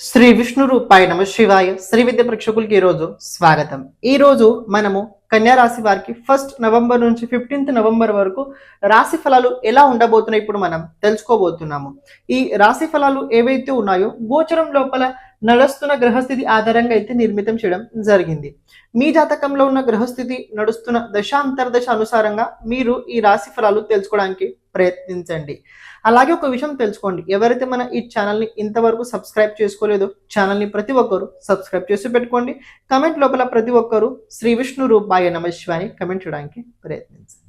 శ్రీ విష్ణు రూపాయ నమ శివాయ. శ్రీ విద్య ప్రేక్షకులకి ఈరోజు స్వాగతం. ఈ రోజు మనము కన్యా రాశి వారికి ఫస్ట్ నవంబర్ నుంచి ఫిఫ్టీన్త్ నవంబర్ వరకు రాశి ఫలాలు ఎలా ఉండబోతున్నాయి ఇప్పుడు మనం తెలుసుకోబోతున్నాము. ఈ రాశి ఫలాలు ఏవైతే ఉన్నాయో గోచరం లోపల నడుస్తున్న గ్రహస్థితి ఆధారంగా అయితే నిర్మితం చేయడం జరిగింది. మీ జాతకంలో ఉన్న గ్రహస్థితి నడుస్తున్న దశాంతర్దశ అనుసారంగా మీరు ఈ రాశి ఫలాలు తెలుసుకోవడానికి ప్రయత్నించండి. అలాగే ఒక విషయం తెలుసుకోండి. ఎవరైతే మన ఈ ఛానల్ని ఇంతవరకు సబ్స్క్రైబ్ చేసుకోలేదో ఛానల్ని ప్రతి ఒక్కరు సబ్స్క్రైబ్ చేసి పెట్టుకోండి. కమెంట్ లోపల ప్రతి ఒక్కరు శ్రీ విష్ణు రూపాయ నమ శివాని కమెంట్ చేయడానికి ప్రయత్నించండి.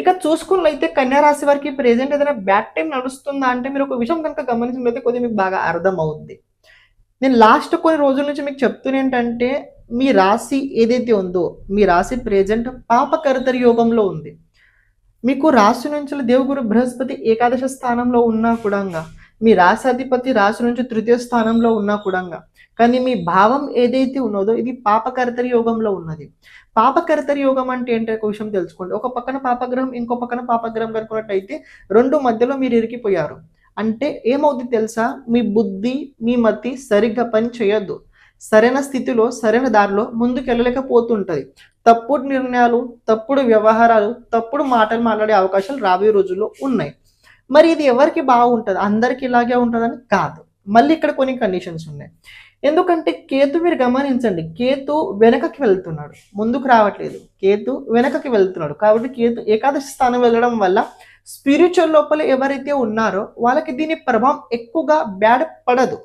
ఇక చూసుకున్నైతే కన్యా రాశి వారికి ప్రెజెంట్ ఏదైనా బ్యాడ్ టైం నడుస్తుందా అంటే మీరు ఒక విషయం కనుక గమనించినట్లయితే కొద్దిగా మీకు బాగా అర్థం అవుద్ది నేను లాస్ట్ కొన్ని రోజుల నుంచి మీకు చెప్తున్నా ఏంటంటే మీ రాశి ఏదైతే ఉందో మీ రాశి ప్రెజెంట్ పాపకర్తరి యోగంలో ఉంది. మీకు రాశి నుంచి దేవగురు బృహస్పతి ఏకాదశ స్థానంలో ఉన్నా కూడంగా మీ రాశాధిపతి రాశి నుంచి తృతీయ స్థానంలో ఉన్నా కూడంగా కానీ మీ భావం ఏదైతే ఉన్నదో ఇది పాపకర్తరి యోగంలో ఉన్నది. పాపకర్తరి యోగం అంటే ఏంటో ఒక విషయం తెలుసుకోండి. ఒక పక్కన పాపగ్రహం ఇంకో పక్కన పాపగ్రహం కనుకున్నట్టయితే రెండు మధ్యలో మీరు ఇరికిపోయారు. అంటే ఏమవుద్ది తెలుసా? మీ బుద్ధి మీ మతి సరిగ్గా పని చేయొద్దు. సరైన స్థితిలో సరైన దారిలో ముందుకెళ్ళలేకపోతుంటుంది. తప్పుడు నిర్ణయాలు తప్పుడు వ్యవహారాలు తప్పుడు మాటలు మాట్లాడే అవకాశాలు రాబోయే రోజుల్లో ఉన్నాయి. మరి ఇది ఎవరికి బాగుంటుంది? అందరికి ఇలాగే ఉంటుందని కాదు. మళ్ళీ ఇక్కడ కొన్ని కండిషన్స్ ఉన్నాయి. ఎందుకంటే కేతు మీరు గమనించండి కేతు వెనకకి వెళ్తున్నాడు. ముందుకు రావట్లేదు. కేతు వెనకకి వెళ్తున్నాడు. కాబట్టి కేతు ఏకాదశి స్థానం వెళ్ళడం వల్ల స్పిరిచువల్ లోపల ఎవరైతే ఉన్నారో వాళ్ళకి దీని ప్రభావం ఎక్కువగా బ్యాడ్ పడదు.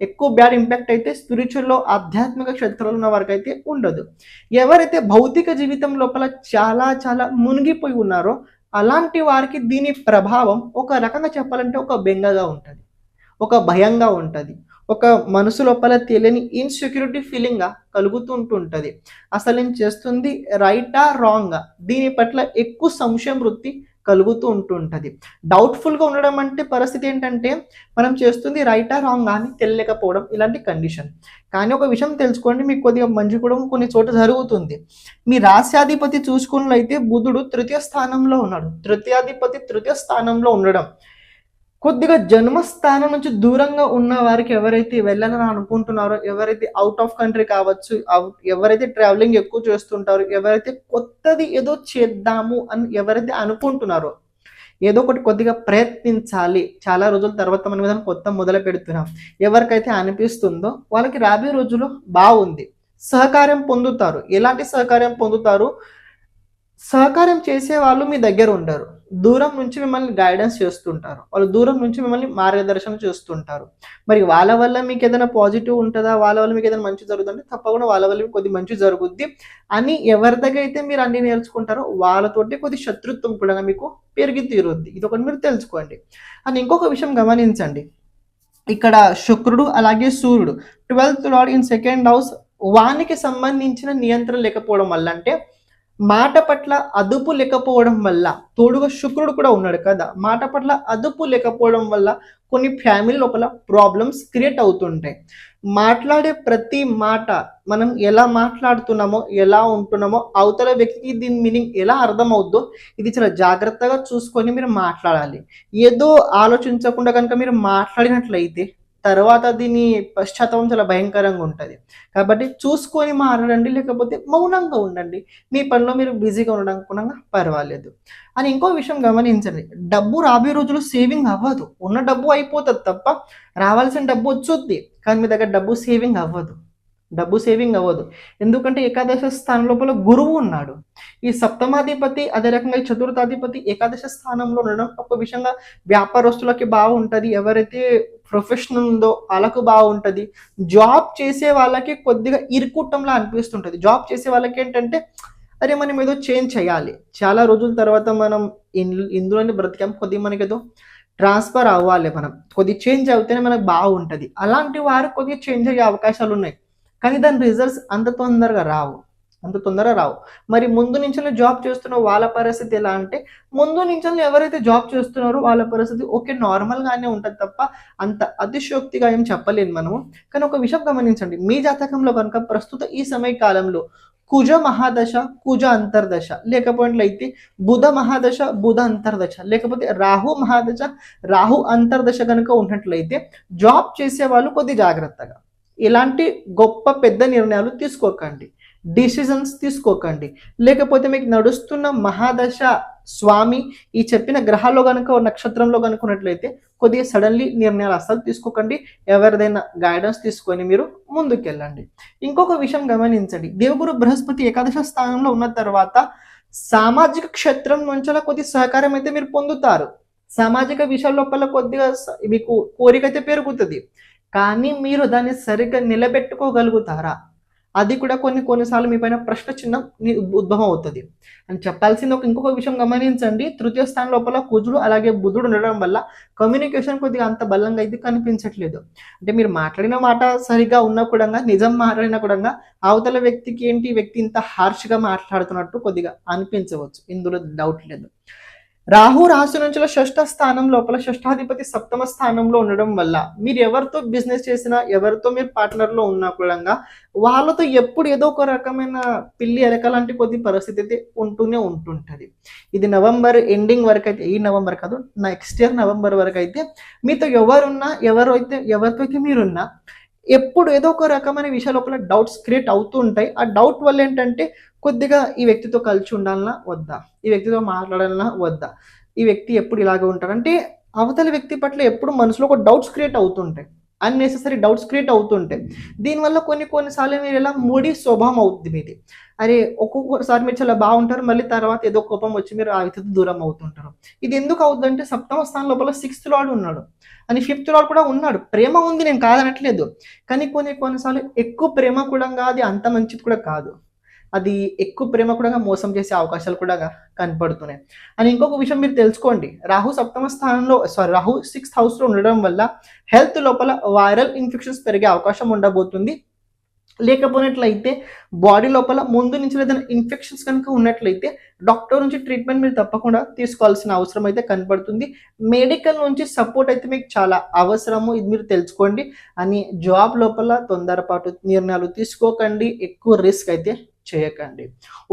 ఎక్కువ బ్యాడ్ ఇంపాక్ట్ అయితే స్పిరిచువల్లో ఆధ్యాత్మిక క్షేత్రంలో ఉన్న వారికి అయితే ఉండదు. ఎవరైతే భౌతిక జీవితం లోపల చాలా చాలా మునిగిపోయి ఉన్నారో అలాంటి వారికి దీని ప్రభావం ఒక రకంగా చెప్పాలంటే ఒక బెంగగా ఉంటుంది. ఒక భయంగా ఉంటుంది. ఒక మనసు లోపల తెలియని ఇన్సెక్యూరిటీ ఫీలింగ్గా కలుగుతూ ఉంటుంటుంది. అసలు నేను చేస్తుంది? రైటా రాంగా దీని పట్ల ఎక్కువ సంశయం వృత్తి కలుగుతూ ఉంటుంటుంది. డౌట్ఫుల్గా ఉండడం అంటే పరిస్థితి ఏంటంటే మనం చేస్తుంది రైటా రాంగ్ అని తెలియకపోవడం ఇలాంటి కండిషన్ కానీ ఒక విషయం తెలుసుకోండి మీకు కొద్దిగా మంచి కూడా కొన్ని చోట జరుగుతుంది. మీ రాశ్యాధిపతి చూసుకున్నట్లయితే బుధుడు తృతీయ స్థానంలో ఉన్నాడు. తృతీయాధిపతి తృతీయ స్థానంలో ఉండడం. కొద్దిగా జన్మస్థానం నుంచి దూరంగా ఉన్న వారికి ఎవరైతే వెళ్ళాలని అనుకుంటున్నారో ఎవరైతే అవుట్ ఆఫ్ కంట్రీ కావచ్చు అవుట్ ఎవరైతే ట్రావెలింగ్ ఎక్కువ చేస్తుంటారో ఎవరైతే కొత్తది ఏదో చేద్దాము అని ఎవరైతే అనుకుంటున్నారో ఏదో ఒకటి కొద్దిగా ప్రయత్నించాలి. చాలా రోజుల తర్వాత మనం ఏదైనా కొత్త మొదలు పెడుతున్నాం. ఎవరికైతే అనిపిస్తుందో వాళ్ళకి రాబోయే రోజుల్లో బాగుంది. సహకారం పొందుతారు. ఎలాంటి సహకారం పొందుతారు? సహకారం చేసే వాళ్ళు మీ దగ్గర ఉండరు. దూరం నుంచి మిమ్మల్ని గైడెన్స్ చేస్తుంటారు. వాళ్ళు దూరం నుంచి మిమ్మల్ని మార్గదర్శనం చేస్తుంటారు. మరి వాళ్ళ వల్ల మీకు ఏదైనా పాజిటివ్ ఉంటుందా? వాళ్ళ వల్ల మీకు ఏదైనా మంచి జరుగుతుందంటే తప్పకుండా వాళ్ళ వల్ల మీకు కొద్ది మంచి జరుగుద్ది అని ఎవరి దగ్గర అయితే మీరు అన్ని నేర్చుకుంటారో వాళ్ళతోటి కొద్ది శత్రుత్వం కూడా మీకు పెరిగి తీరుద్ది. ఇది ఒకటి మీరు తెలుసుకోండి. అని ఇంకొక విషయం గమనించండి. ఇక్కడ శుక్రుడు అలాగే సూర్యుడు. Twelfth lord in second house వానికి సంబంధించిన నియంత్రణ లేకపోవడం వల్ల అంటే మాట పట్ల అదుపు లేకపోవడం వల్ల తోడుగా శుక్రుడు కూడా ఉన్నాడు కదా మాట పట్ల అదుపు లేకపోవడం వల్ల కొన్ని ఫ్యామిలీ లోపల ప్రాబ్లమ్స్ క్రియేట్ అవుతుంటాయి. మాట్లాడే ప్రతి మాట మనం ఎలా మాట్లాడుతున్నామో ఎలా ఉంటున్నామో అవతల వ్యక్తికి దీని మీనింగ్ ఎలా అర్థమవుద్దో ఇది చాలా జాగ్రత్తగా చూసుకొని మీరు మాట్లాడాలి. ఏదో ఆలోచించకుండా కనుక మీరు మాట్లాడినట్లయితే తర్వాత దీని పశ్చాత్తాపం చాలా భయంకరంగా ఉంటుంది. కాబట్టి చూసుకొని మాట్లాడండి లేకపోతే మౌనంగా ఉండండి. మీ పనిలో మీరు బిజీగా ఉండడం కూడా పర్వాలేదు. అని ఇంకో విషయం గమనించండి. డబ్బు రాబోయే రోజులు సేవింగ్ అవ్వదు. ఉన్న డబ్బు అయిపోతుంది తప్ప రావాల్సిన డబ్బు వచ్చుద్ది. కానీ మీ దగ్గర డబ్బు సేవింగ్ అవ్వదు. డబ్బు సేవింగ్ అవ్వదు. ఎందుకంటే ఏకాదశ స్థానం లోపల గురువు ఉన్నాడు. ఈ సప్తమాధిపతి అదే రకంగా ఈ చతుర్థాధిపతి ఏకాదశ స్థానంలో ఉండడం ఒక విషయంగా వ్యాపారస్తులకి బాగుంటుంది. ఎవరైతే ప్రొఫెషనల్ ఉందో వాళ్ళకు బాగుంటుంది. జాబ్ చేసే వాళ్ళకి కొద్దిగా ఇరుకుట్టంలా అనిపిస్తుంటుంది. జాబ్ చేసే వాళ్ళకి ఏంటంటే అరే మనం ఏదో చేంజ్ చేయాలి. చాలా రోజుల తర్వాత మనం ఇందులోనే బ్రతికాం. కొద్ది మనకి ఏదో ట్రాన్స్ఫర్ అవ్వాలి మనం. కొద్దిగా చేంజ్ అవుతేనే మనకు బాగుంటుంది. అలాంటి వారు కొద్దిగా చేంజ్ అయ్యే అవకాశాలు ఉన్నాయి కానీ దాని రిజల్ట్స్ అంత తొందరగా రావు. అంత తొందరగా రావు. మరి ముందు నుంచి జాబ్ చేస్తున్న వాళ్ళ పరిస్థితి ఎలా అంటే ముందు నుంచి ఎవరైతే జాబ్ చేస్తున్నారో వాళ్ళ పరిస్థితి ఓకే నార్మల్గానే ఉంటుంది తప్ప అంత అతిశయోక్తిగా ఏం చెప్పలేను మనము. కానీ ఒక విషయం గమనించండి మీ జాతకంలో కనుక ప్రస్తుత ఈ సమయ కాలంలో కుజ మహాదశ కుజ అంతర్దశ లేకపోయినట్లయితే బుధ మహాదశ బుధ అంతర్దశ లేకపోతే రాహు మహాదశ రాహు అంతర్దశ కనుక ఉన్నట్లయితే జాబ్ చేసే వాళ్ళు కొద్ది జాగ్రత్తగా. ఇలాంటి గొప్ప పెద్ద నిర్ణయాలు తీసుకోకండి. డిసిజన్స్ తీసుకోకండి. లేకపోతే మీకు నడుస్తున్న మహాదశ స్వామి ఈ చెప్పిన గ్రహాల్లో కనుక నక్షత్రంలో కనుక ఉన్నట్లయితే కొద్దిగా సడన్లీ నిర్ణయాలు అస్సలు తీసుకోకండి. ఎవరిదైనా గైడెన్స్ తీసుకొని మీరు ముందుకెళ్ళండి. ఇంకొక విషయం గమనించండి. దేవగురు బృహస్పతి ఏకాదశ స్థానంలో ఉన్న తర్వాత సామాజిక క్షేత్రం నుంచి కొద్ది సహకారం అయితే మీరు పొందుతారు. సామాజిక విషయాల లోపల కొద్దిగా మీకు కోరిక అయితే పెరుగుతుంది. కానీ మీరు దాన్ని సరిగ్గా నిలబెట్టుకోగలుగుతారా? అది కూడా కొన్ని కొన్నిసార్లు మీ పైన ప్రశ్న చిహ్నం ఉద్భవం అవుతుంది. అని చెప్పాల్సింది ఒక ఇంకొక విషయం గమనించండి. తృతీయ స్థానం లోపల కుజుడు అలాగే బుధుడు ఉండడం వల్ల కమ్యూనికేషన్ కొద్దిగా అంత బలంగా అయితే కనిపించట్లేదు. అంటే మీరు మాట్లాడిన మాట సరిగా ఉన్నా కూడా నిజం మాట్లాడినా కూడా అవతల వ్యక్తికి ఏంటి? వ్యక్తి ఇంత హార్ష్గా మాట్లాడుతున్నట్టు కొద్దిగా అనిపించవచ్చు. ఇందులో డౌట్ లేదు. రాహు రాశి నుంచి షష్ఠ స్థానం లోపల షష్ఠాధిపతి సప్తమ స్థానంలో ఉండడం వల్ల మీరు ఎవరితో బిజినెస్ చేసినా ఎవరితో మీరు పార్ట్నర్లో ఉన్నా కూడా వాళ్ళతో ఎప్పుడు ఏదో ఒక రకమైన పిల్లి ఎరక లాంటి కొద్ది పరిస్థితి అయితే ఉంటూనే ఉంటుంటుంది. ఇది నవంబర్ ఎండింగ్ వరకు అయితే ఈ నవంబర్ కాదు నెక్స్ట్ ఇయర్ నవంబర్ వరకు అయితే మీతో ఎవరున్నా ఎవరైతే ఎవరితో అయితే మీరున్నా ఎప్పుడు ఏదో ఒక రకమైన విషయాల లోపల డౌట్స్ క్రియేట్ అవుతూ ఉంటాయి. ఆ డౌట్ వల్ల ఏంటంటే కొద్దిగా ఈ వ్యక్తితో కలిసి ఉండాలన్నా వద్దా? ఈ వ్యక్తితో మాట్లాడాలన్నా వద్దా? ఈ వ్యక్తి ఎప్పుడు ఇలాగే ఉంటారంటే అవతల వ్యక్తి పట్ల ఎప్పుడు మనసులో ఒక డౌట్స్ క్రియేట్ అవుతుంటాయి. అన్నెసెసరీ డౌట్స్ క్రియేట్ అవుతుంటాయి. దీనివల్ల కొన్ని కొన్నిసార్లు మీరు ఇలా మూడి స్వభావం అవుతుంది మీది. అరే ఒక్కొక్కసారి మీరు చాలా బాగుంటారు మళ్ళీ తర్వాత ఏదో కోపం వచ్చి మీరు ఆ వ్యక్తితో దూరం అవుతుంటారు. ఇది ఎందుకు అవుతుందంటే సప్తమ స్థానం లోపల సిక్స్త్ లాడ్ ఉన్నాడు. అని ఫిఫ్త్ లాడ్ కూడా ఉన్నాడు. ప్రేమ ఉంది నేను కాదనట్లేదు. కానీ కొన్ని కొన్నిసార్లు ఎక్కువ ప్రేమ కూడా కాదు అంత మంచిది కూడా కాదు. అది ఎక్కువ ప్రేమ కూడా మోసం చేసే అవకాశాలు కూడా కనపడుతున్నాయి. అని ఇంకొక విషయం మీరు తెలుసుకోండి. రాహు సప్తమ స్థానంలో సారీ రాహు సిక్స్త్ హౌస్లో ఉండడం వల్ల హెల్త్ లోపల వైరల్ ఇన్ఫెక్షన్స్ పెరిగే అవకాశం ఉండబోతుంది. లేకపోయినట్లయితే బాడీ లోపల ముందు నుంచి ఏదైనా ఇన్ఫెక్షన్స్ కనుక ఉన్నట్లయితే డాక్టర్ నుంచి ట్రీట్మెంట్ మీరు తప్పకుండా తీసుకోవాల్సిన అవసరం అయితే కనపడుతుంది. మెడికల్ నుంచి సపోర్ట్ అయితే మీకు చాలా అవసరము ఇది మీరు తెలుసుకోండి. అని జాబ్ లోపల తొందరపాటు నిర్ణయాలు తీసుకోకండి. ఎక్కువ రిస్క్ అయితే చేయకండి.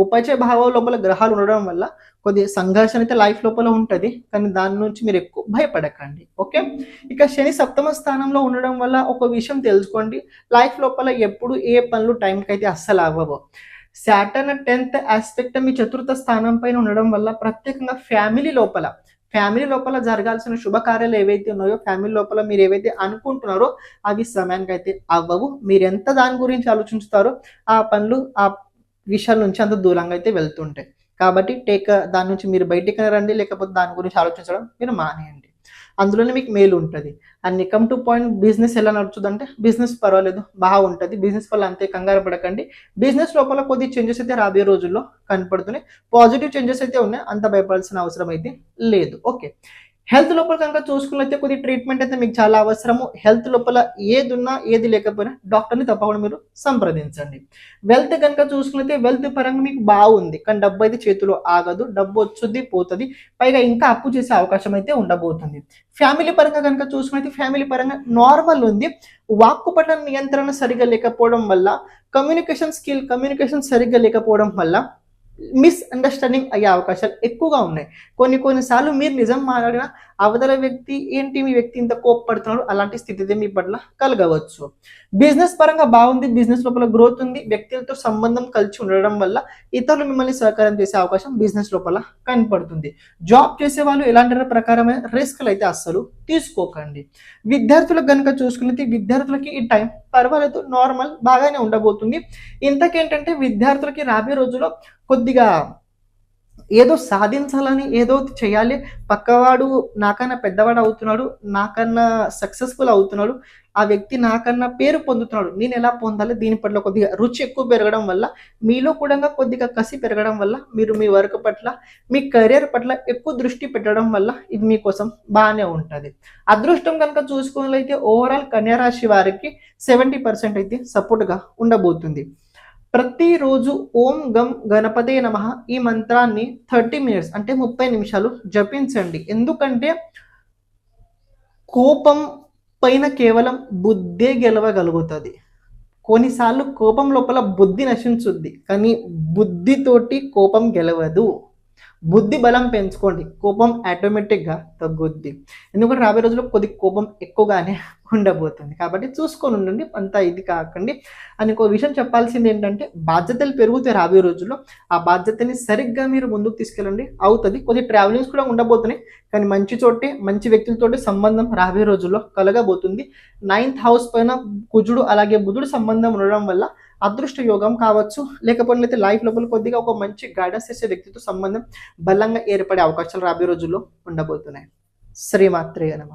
ఉపచయ భావం లోపల గ్రహాలు ఉండడం వల్ల కొద్ది సంఘర్షణ అయితే లైఫ్ లోపల ఉంటుంది. కానీ దాని నుంచి మీరు ఎక్కువ భయపడకండి. ఓకే? ఇక శని సప్తమ స్థానంలో ఉండడం వల్ల ఒక విషయం తెలుసుకోండి. లైఫ్ లోపల ఎప్పుడు ఏ పనులు టైంకి అయితే అస్సలు అవ్వవు. సాటర్న్ టెన్త్ ఆస్పెక్ట్ మీ చతుర్థ స్థానం పైన ఉండడం వల్ల ప్రత్యేకంగా ఫ్యామిలీ లోపల ఫ్యామిలీ లోపల జరగాల్సిన శుభకార్యాలు ఏవైతే ఉన్నాయో ఫ్యామిలీ లోపల మీరు ఏవైతే అనుకుంటున్నారో అవి సమయానికి అయితే అవ్వవు. మీరు ఎంత దాని గురించి ఆలోచించుతారో ఆ పనులు ఆ విషయాల నుంచి అంత దూరంగా అయితే వెళ్తుంటాయి. కాబట్టి టేక్ దాని నుంచి మీరు బయటికి రండి లేకపోతే దాని గురించి ఆలోచించడం మీరు మానేయండి. అందులోనే మీకు మేలు ఉంటుంది. And come to point business ఎలా నడుచుదంటే బిజినెస్ పర్వాలేదు బాగుంటుంది. బిజినెస్ వల్ల అంతే కంగారు పడకండి. బిజినెస్ లోపల కొద్ది చేంజెస్ అయితే రాబోయే రోజుల్లో కనపడుతున్నాయి. పాజిటివ్ చేంజెస్ అయితే ఉన్నాయి అంత భయపడాల్సిన అవసరం అయితే లేదు. ఓకే హెల్త్ లోపల కనుక చూసుకున్నట్లయితే కొద్ది ట్రీట్మెంట్ అయితే మీకు చాలా అవసరము. హెల్త్ లోపల ఏది ఉన్నా ఏది లేకపోయినా డాక్టర్ని తప్పకుండా మీరు సంప్రదించండి. వెల్త్ కనుక చూసుకున్నట్లయితే వెల్త్ పరంగా మీకు బాగుంది. కానీ డబ్బు అయితే చేతిలో ఆగదు. డబ్బు వచ్చుద్ది పోతుంది. పైగా ఇంకా అప్పు చేసే అవకాశం అయితే ఉండబోతుంది. ఫ్యామిలీ పరంగా కనుక చూసుకున్నైతే ఫ్యామిలీ పరంగా నార్మల్ ఉంది. వాక్కు పట్ల నియంత్రణ సరిగా లేకపోవడం వల్ల కమ్యూనికేషన్ స్కిల్ కమ్యూనికేషన్ సరిగ్గా లేకపోవడం వల్ల మిస్ అండర్స్టాండింగ్ అయ్యే అవకాశాలు ఎక్కువగా ఉన్నాయి. కొన్ని కొన్నిసార్లు మీరు నిజం మాట్లాడిన అవతల వ్యక్తి ఏంటి మీ వ్యక్తి ఇంత కోప్పడుతున్నాడు అలాంటి స్థితి మీ పట్ల కలగవచ్చు. బిజినెస్ పరంగా బాగుంది బిజినెస్ లోపల గ్రోత్ ఉంది వ్యక్తులతో సంబంధం కలిసి ఉండడం వల్ల ఇతరులు మిమ్మల్ని సహకారం చేసే అవకాశం బిజినెస్ లోపల కనపడుతుంది. జాబ్ చేసే వాళ్ళు ఎలాంటి ప్రకారమైన రిస్క్లు అయితే అస్సలు తీసుకోకండి. విద్యార్థులకు కనుక చూసుకున్నది విద్యార్థులకి ఈ టైం పర్వాలేదు నార్మల్ బాగానే ఉండబోతుంది. ఇంతకేంటంటే విద్యార్థులకి రాబోయే రోజుల్లో కొద్దిగా ఏదో సాధించాలని ఏదో చేయాలి. పక్కవాడు నాకన్నా పెద్దవాడు అవుతున్నాడు నాకన్నా సక్సెస్ఫుల్ అవుతున్నాడు ఆ వ్యక్తి నాకన్నా పేరు పొందుతున్నాడు నేను ఎలా పొందాలి? దీని పట్ల కొద్దిగా రుచి ఎక్కువ పెరగడం వల్ల మీలో కూడా కొద్దిగా కసి పెరగడం వల్ల మీరు మీ వర్క్ పట్ల మీ కెరీర్ పట్ల ఎక్కువ దృష్టి పెట్టడం వల్ల ఇది మీకోసం బాగానే ఉంటుంది. అదృష్టం కనుక చూసుకున్నట్లయితే ఓవరాల్ కన్యారాశి వారికి సెవెంటీ పర్సెంట్ అయితే సపోర్ట్గా ఉండబోతుంది. ప్రతిరోజు ఓం గం గణపతే నమ ఈ మంత్రాన్ని థర్టీ మినిట్స్ అంటే ముప్పై నిమిషాలు జపించండి. ఎందుకంటే కోపం పైన కేవలం బుద్ధే గెలవగలుగుతుంది. కొన్నిసార్లు కోపం లోపల బుద్ధి నశించుద్ది కానీ బుద్ధితోటి కోపం గెలవదు. బుద్ధి బలం పెంచుకోండి. కోపం ఆటోమేటిక్గా తగ్గుద్ది. ఎందుకంటే రాబోయే రోజుల్లో కొద్ది కోపం ఎక్కువగానే ఉండబోతుంది. కాబట్టి చూసుకొని ఉండండి. అంత ఇది కాకండి. అని ఇంకో విషయం చెప్పాల్సింది ఏంటంటే బాధ్యతలు పెరుగుతాయి రాబోయే రోజుల్లో. ఆ బాధ్యతని సరిగ్గా మీరు ముందుకు తీసుకెళ్ళండి. అవుతుంది. కొద్ది ట్రావెలింగ్స్ కూడా ఉండబోతున్నాయి. కానీ మంచి చోటే మంచి వ్యక్తులతోటి సంబంధం రాబోయే రోజుల్లో కలగబోతుంది. నైన్త్ హౌస్ పైన కుజుడు అలాగే బుధుడు సంబంధం ఉండడం వల్ల అదృష్ట యోగం కావచ్చు. లేకపోతే లైఫ్ లోపల కొద్దిగా ఒక మంచి గైడెన్స్ చేసే వ్యక్తితో సంబంధం బలంగా ఏర్పడే అవకాశాలు రాబోయే రోజుల్లో ఉండబోతున్నాయి. శ్రీమాత్రేయ నమ.